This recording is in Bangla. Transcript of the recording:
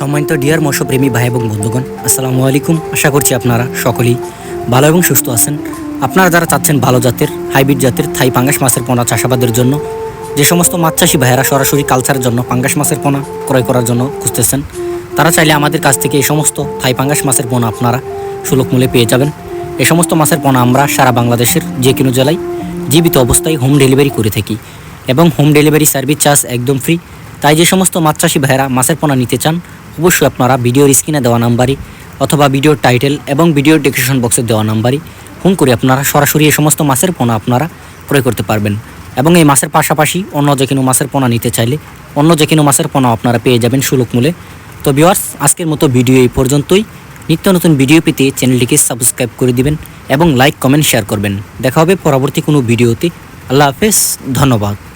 সম্মানিত ডিয়ার মৎস্যপ্রেমী ভাই এবং বন্ধুগণ, আসসালামু আলাইকুম। আশা করছি আপনারা সকলেই ভালো এবং সুস্থ আছেন। আপনারা যারা চাচ্ছেন ভালো জাতের, হাইব্রিড জাতের থাই পাঙ্গাস মাছের পোনা চাষাবাদের জন্য, যে সমস্ত মাছ চাষি ভাইয়েরা সরাসরি কালচারের জন্য পাঙ্গাস মাছের পোনা ক্রয় করার জন্য খুঁজতেছেন, তারা চাইলে আমাদের কাছ থেকে এই সমস্ত থাই পাঙ্গাস মাছের পোনা আপনারা সুলভ মূল্যে পেয়ে যাবেন। এই সমস্ত মাছের পোনা আমরা সারা বাংলাদেশের যে কোনো জেলায় জীবিত অবস্থায় হোম ডেলিভারি করে থাকি এবং হোম ডেলিভারি সার্ভিস চার্জ একদম ফ্রি তাই যে সমস্ত মাছ চাষি ভাইয়েরা মাছের পোনা নিতে চান অবশ্যই আপনারা ভিডিওর স্ক্রিনে দেওয়া নাম্বারই অথবা ভিডিওর টাইটেল এবং ভিডিওর ডেসক্রিপশন বক্সে দেওয়া নাম্বারই ফোন করে আপনারা সরাসরি এই সমস্ত মাছের পোনা আপনারা ক্রয় করতে পারবেন। এবং এই মাছের পাশাপাশি অন্য যে কোনো মাছের পোনা নিতে চাইলে অন্য যে কোনো মাছের পোনা আপনারা পেয়ে যাবেন সুলভ মূল্যে। তো ভিওয়ার্স আজকের মতো ভিডিও এই পর্যন্তই। নিত্য নতুন ভিডিও পেতে চ্যানেলটিকে সাবস্ক্রাইব করে দিবেন এবং লাইক কমেন্ট শেয়ার করবেন। দেখা হবে পরবর্তী কোনো ভিডিওতে। আল্লাহ হাফেজ, ধন্যবাদ।